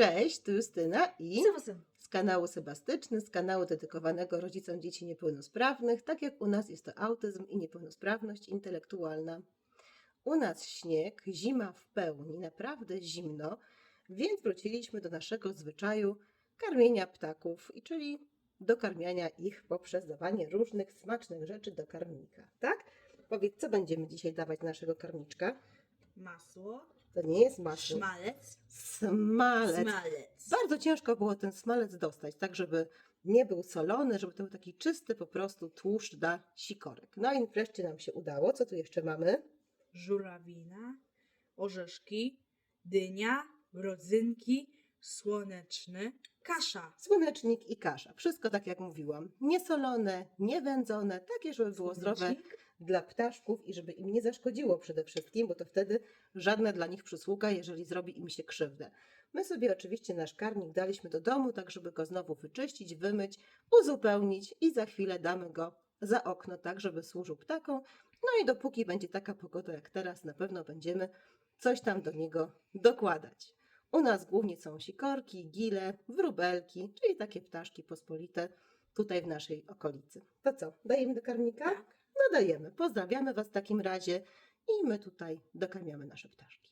Cześć, tu Justyna i z kanału Sebastyczny, z kanału dedykowanego rodzicom dzieci niepełnosprawnych, tak jak u nas jest to autyzm i niepełnosprawność intelektualna. U nas śnieg, zima w pełni, naprawdę zimno, więc wróciliśmy do naszego zwyczaju karmienia ptaków, i czyli dokarmiania ich poprzez dawanie różnych smacznych rzeczy do karmnika, tak? Powiedz, co będziemy dzisiaj dawać naszego karmniczka? Masło. To nie jest masło. Szmalec. Smalec. Smalec. Bardzo ciężko było ten smalec dostać, tak żeby nie był solony, żeby to był taki czysty po prostu tłuszcz dla sikorek. No i wreszcie nam się udało. Co tu jeszcze mamy? Żurawina. Orzeszki. Dynia. Rodzynki. Słoneczny. Kasza. Słonecznik i kasza. Wszystko tak jak mówiłam. Niesolone, niewędzone, takie, żeby było zdrowe Słonecznik. dla ptaszków i żeby im nie zaszkodziło przede wszystkim, bo to wtedy żadna dla nich przysługa, jeżeli zrobi im się krzywdę. My sobie oczywiście nasz karnik daliśmy do domu, tak żeby go znowu wyczyścić, wymyć, uzupełnić i za chwilę damy go za okno, tak żeby służył ptakom. No i dopóki będzie taka pogoda jak teraz, na pewno będziemy coś tam do niego dokładać. U nas głównie są sikorki, gile, wróbelki, czyli takie ptaszki pospolite tutaj w naszej okolicy. To co, dajemy do karmnika? Tak. No dajemy. Pozdrawiamy Was w takim razie i my tutaj dokarmiamy nasze ptaszki.